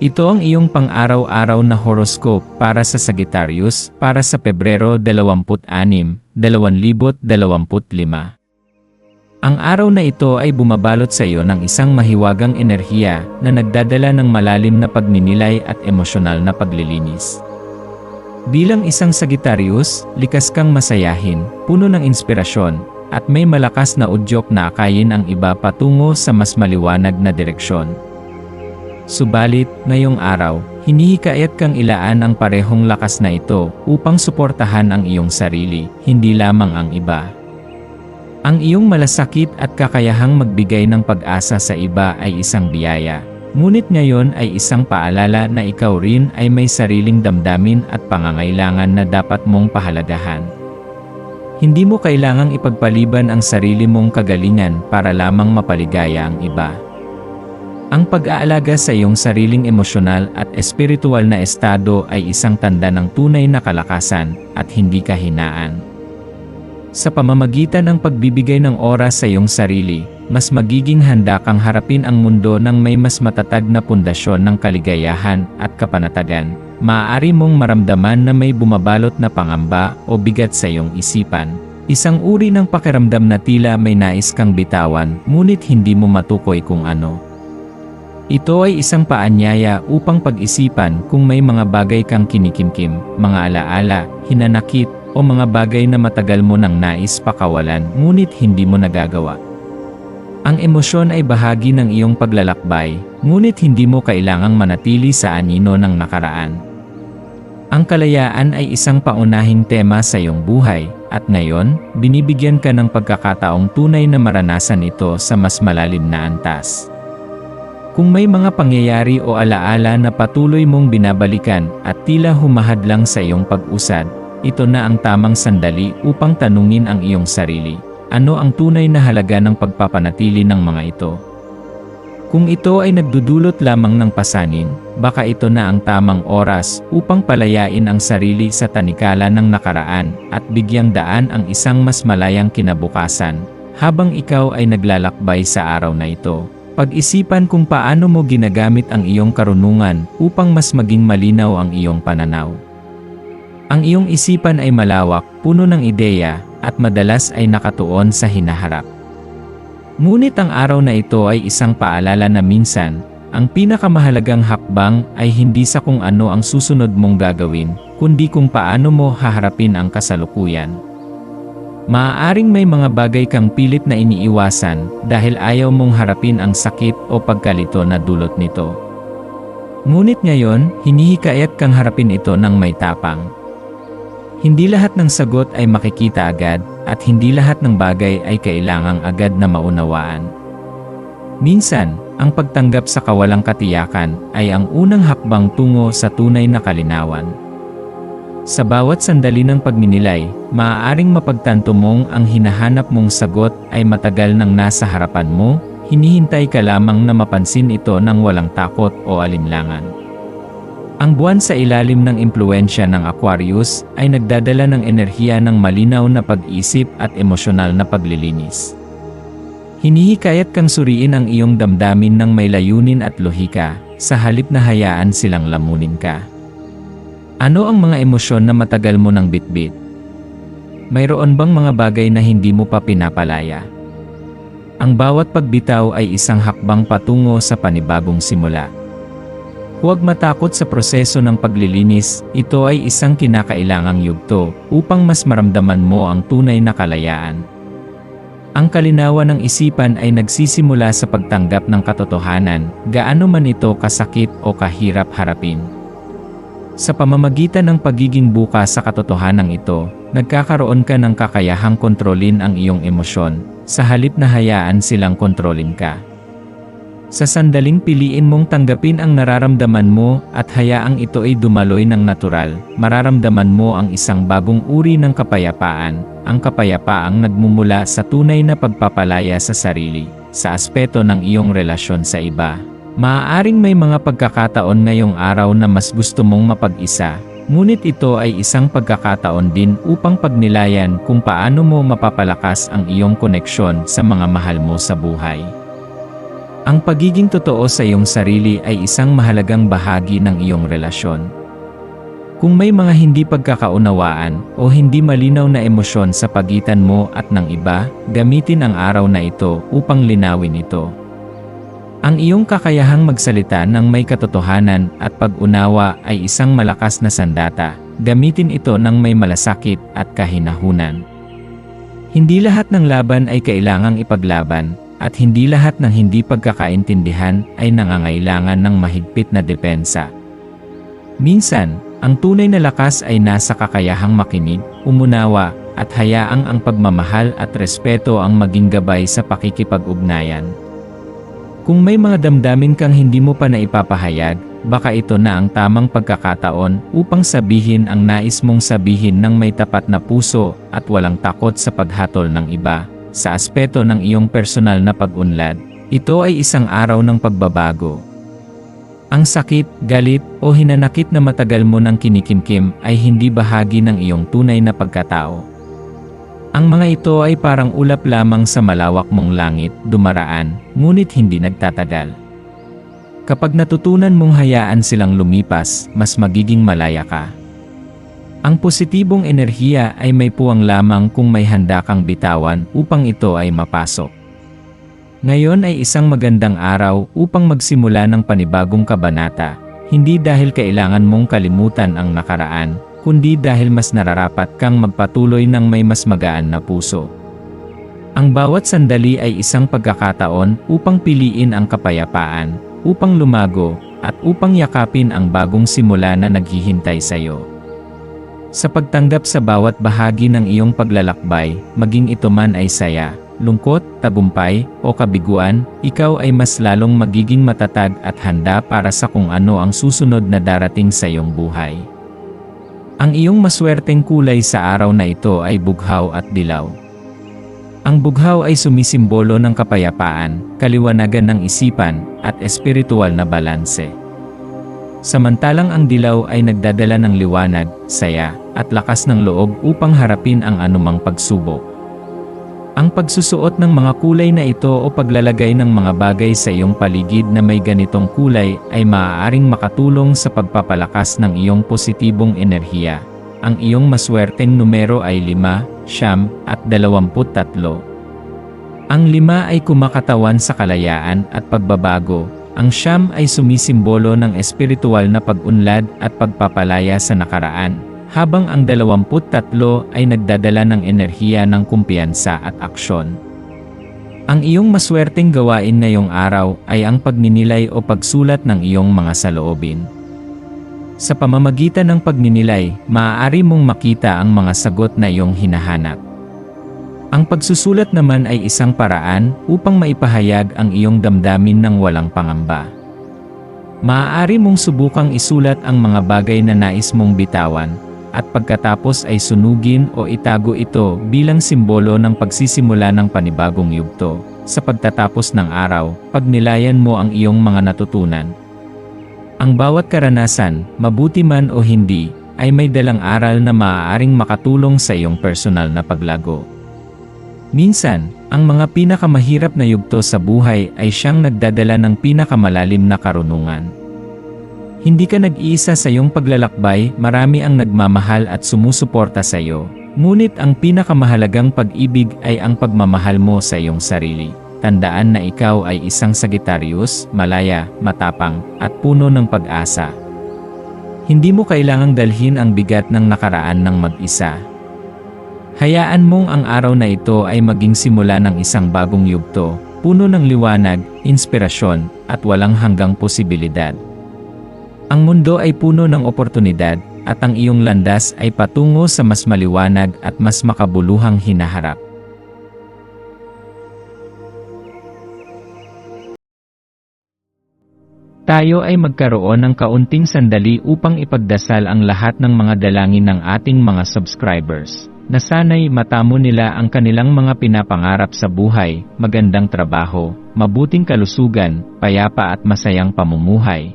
Ito ang iyong pang-araw-araw na horoscope para sa Sagittarius para sa Pebrero 26, 2025. Ang araw na ito ay bumabalot sa iyo ng isang mahiwagang enerhiya na nagdadala ng malalim na pagninilay at emosyonal na paglilinis. Bilang isang Sagittarius, likas kang masayahin, puno ng inspirasyon, at may malakas na udyok na akayin ang iba patungo sa mas maliwanag na direksyon. Subalit, ngayong araw, hinihikayat kang ilaan ang parehong lakas na ito upang suportahan ang iyong sarili, hindi lamang ang iba. Ang iyong malasakit at kakayahang magbigay ng pag-asa sa iba ay isang biyaya. Ngunit ngayon ay isang paalala na ikaw rin ay may sariling damdamin at pangangailangan na dapat mong pahalagahan. Hindi mo kailangang ipagpaliban ang sarili mong kagalingan para lamang mapaligaya ang iba. Ang pag-aalaga sa iyong sariling emosyonal at espiritual na estado ay isang tanda ng tunay na kalakasan at hindi kahinaan. Sa pamamagitan ng pagbibigay ng oras sa iyong sarili, mas magiging handa kang harapin ang mundo ng may mas matatag na pundasyon ng kaligayahan at kapanatagan. Maaari mong maramdaman na may bumabalot na pangamba o bigat sa iyong isipan. Isang uri ng pakiramdam na tila may nais kang bitawan, ngunit hindi mo matukoy kung ano. Ito ay isang paanyaya upang pag-isipan kung may mga bagay kang kinikimkim, mga alaala, hinanakit, o mga bagay na matagal mo nang nais pakawalan ngunit hindi mo nagagawa. Ang emosyon ay bahagi ng iyong paglalakbay, ngunit hindi mo kailangang manatili sa anino ng nakaraan. Ang kalayaan ay isang paunahing tema sa iyong buhay, at ngayon, binibigyan ka ng pagkakataong tunay na maranasan ito sa mas malalim na antas. Kung may mga pangyayari o alaala na patuloy mong binabalikan at tila humahadlang sa iyong pag-usad, ito na ang tamang sandali upang tanungin ang iyong sarili. Ano ang tunay na halaga ng pagpapanatili ng mga ito? Kung ito ay nagdudulot lamang ng pasanin, baka ito na ang tamang oras upang palayain ang sarili sa tanikala ng nakaraan at bigyang daan ang isang mas malayang kinabukasan habang ikaw ay naglalakbay sa araw na ito. Pag-isipan kung paano mo ginagamit ang iyong karunungan upang mas maging malinaw ang iyong pananaw. Ang iyong isipan ay malawak, puno ng ideya, at madalas ay nakatuon sa hinaharap. Ngunit ang araw na ito ay isang paalala na minsan, ang pinakamahalagang hakbang ay hindi sa kung ano ang susunod mong gagawin, kundi kung paano mo haharapin ang kasalukuyan. Maaaring may mga bagay kang pilit na iniiwasan dahil ayaw mong harapin ang sakit o pagkalito na dulot nito. Ngunit ngayon, hinihikayat kang harapin ito ng may tapang. Hindi lahat ng sagot ay makikita agad, at hindi lahat ng bagay ay kailangang agad na maunawaan. Minsan, ang pagtanggap sa kawalang katiyakan ay ang unang hakbang tungo sa tunay na kalinawan. Sa bawat sandali ng pagminilay, maaaring mapagtanto mong ang hinahanap mong sagot ay matagal nang nasa harapan mo, hinihintay ka lamang na mapansin ito ng walang takot o alinlangan. Ang buwan sa ilalim ng impluensya ng Aquarius ay nagdadala ng enerhiya ng malinaw na pag-isip at emosyonal na paglilinis. Hinihikayat kang suriin ang iyong damdamin ng may layunin at lohika, sa halip na hayaan silang lamunin ka. Ano ang mga emosyon na matagal mo nang bitbit? Mayroon bang mga bagay na hindi mo pa pinapalaya? Ang bawat pagbitaw ay isang hakbang patungo sa panibagong simula. Huwag matakot sa proseso ng paglilinis, ito ay isang kinakailangang yugto upang mas maramdaman mo ang tunay na kalayaan. Ang kalinawan ng isipan ay nagsisimula sa pagtanggap ng katotohanan, gaano man ito kasakit o kahirap harapin. Sa pamamagitan ng pagiging bukas sa katotohanan ito, nagkakaroon ka ng kakayahang kontrolin ang iyong emosyon, sa halip na hayaan silang kontrolin ka. Sa sandaling piliin mong tanggapin ang nararamdaman mo at hayaang ito ay dumaloy ng natural, mararamdaman mo ang isang bagong uri ng kapayapaan, ang kapayapaang nagmumula sa tunay na pagpapalaya sa sarili, sa aspeto ng iyong relasyon sa iba. Maaaring may mga pagkakataon ngayong araw na mas gusto mong mapag-isa, ngunit ito ay isang pagkakataon din upang pagnilayan kung paano mo mapapalakas ang iyong koneksyon sa mga mahal mo sa buhay. Ang pagiging totoo sa iyong sarili ay isang mahalagang bahagi ng iyong relasyon. Kung may mga hindi pagkakaunawaan o hindi malinaw na emosyon sa pagitan mo at ng iba, gamitin ang araw na ito upang linawin ito. Ang iyong kakayahang magsalita ng may katotohanan at pag-unawa ay isang malakas na sandata. Gamitin ito ng may malasakit at kahinahunan. Hindi lahat ng laban ay kailangang ipaglaban, at hindi lahat ng hindi pagkakaintindihan ay nangangailangan ng mahigpit na depensa. Minsan, ang tunay na lakas ay nasa kakayahang makinig, umunawa, at hayaang ang pagmamahal at respeto ang maging gabay sa pakikipag-ugnayan. Kung may mga damdamin kang hindi mo pa naipapahayag, baka ito na ang tamang pagkakataon upang sabihin ang nais mong sabihin ng may tapat na puso at walang takot sa paghatol ng iba. Sa aspeto ng iyong personal na pag-unlad, ito ay isang araw ng pagbabago. Ang sakit, galit, o hinanakit na matagal mo nang kinikimkim ay hindi bahagi ng iyong tunay na pagkatao. Ang mga ito ay parang ulap lamang sa malawak mong langit, dumaraan, ngunit hindi nagtatagal. Kapag natutunan mong hayaan silang lumipas, mas magiging malaya ka. Ang positibong enerhiya ay may puwang lamang kung may handa kang bitawan upang ito ay mapasok. Ngayon ay isang magandang araw upang magsimula ng panibagong kabanata, hindi dahil kailangan mong kalimutan ang nakaraan, kundi dahil mas nararapat kang magpatuloy ng may mas magaan na puso. Ang bawat sandali ay isang pagkakataon upang piliin ang kapayapaan, upang lumago, at upang yakapin ang bagong simula na naghihintay sa iyo. Sa pagtanggap sa bawat bahagi ng iyong paglalakbay, maging ito man ay saya, lungkot, tagumpay, o kabiguan, ikaw ay mas lalong magiging matatag at handa para sa kung ano ang susunod na darating sa iyong buhay. Ang iyong maswerteng kulay sa araw na ito ay bughaw at dilaw. Ang bughaw ay sumisimbolo ng kapayapaan, kaliwanagan ng isipan, at espiritual na balanse. Samantalang ang dilaw ay nagdadala ng liwanag, saya, at lakas ng loob upang harapin ang anumang pagsubok. Ang pagsusuot ng mga kulay na ito o paglalagay ng mga bagay sa iyong paligid na may ganitong kulay ay maaaring makatulong sa pagpapalakas ng iyong positibong enerhiya. Ang iyong maswerteng numero ay 5, siyam, at 23. Ang 5 ay kumakatawan sa kalayaan at pagbabago. Ang siyam ay sumisimbolo ng espiritual na pag-unlad at pagpapalaya sa nakaraan habang ang 23 ay nagdadala ng enerhiya ng kumpiyansa at aksyon. Ang iyong maswerteng gawain ngayong araw ay ang pagninilay o pagsulat ng iyong mga saloobin. Sa pamamagitan ng pagninilay, maaari mong makita ang mga sagot na iyong hinahanap. Ang pagsusulat naman ay isang paraan upang maipahayag ang iyong damdamin ng walang pangamba. Maaari mong subukang isulat ang mga bagay na nais mong bitawan, at pagkatapos ay sunugin o itago ito bilang simbolo ng pagsisimula ng panibagong yugto. Sa pagtatapos ng araw, pagnilayan mo ang iyong mga natutunan. Ang bawat karanasan, mabuti man o hindi, ay may dalang aral na maaaring makatulong sa iyong personal na paglago. Minsan, ang mga pinakamahirap na yugto sa buhay ay siyang nagdadala ng pinakamalalim na karunungan. Hindi ka nag-iisa sa iyong paglalakbay, marami ang nagmamahal at sumusuporta sa iyo. Ngunit ang pinakamahalagang pag-ibig ay ang pagmamahal mo sa iyong sarili. Tandaan na ikaw ay isang Sagittarius, malaya, matapang, at puno ng pag-asa. Hindi mo kailangang dalhin ang bigat ng nakaraan ng mag-isa. Hayaan mong ang araw na ito ay maging simula ng isang bagong yugto, puno ng liwanag, inspirasyon, at walang hanggang posibilidad. Ang mundo ay puno ng oportunidad, at ang iyong landas ay patungo sa mas maliwanag at mas makabuluhang hinaharap. tayo ay magkaroon ng kaunting sandali upang ipagdasal ang lahat ng mga dalangin ng ating mga subscribers, na sana'y matamo nila ang kanilang mga pinapangarap sa buhay, magandang trabaho, mabuting kalusugan, payapa at masayang pamumuhay,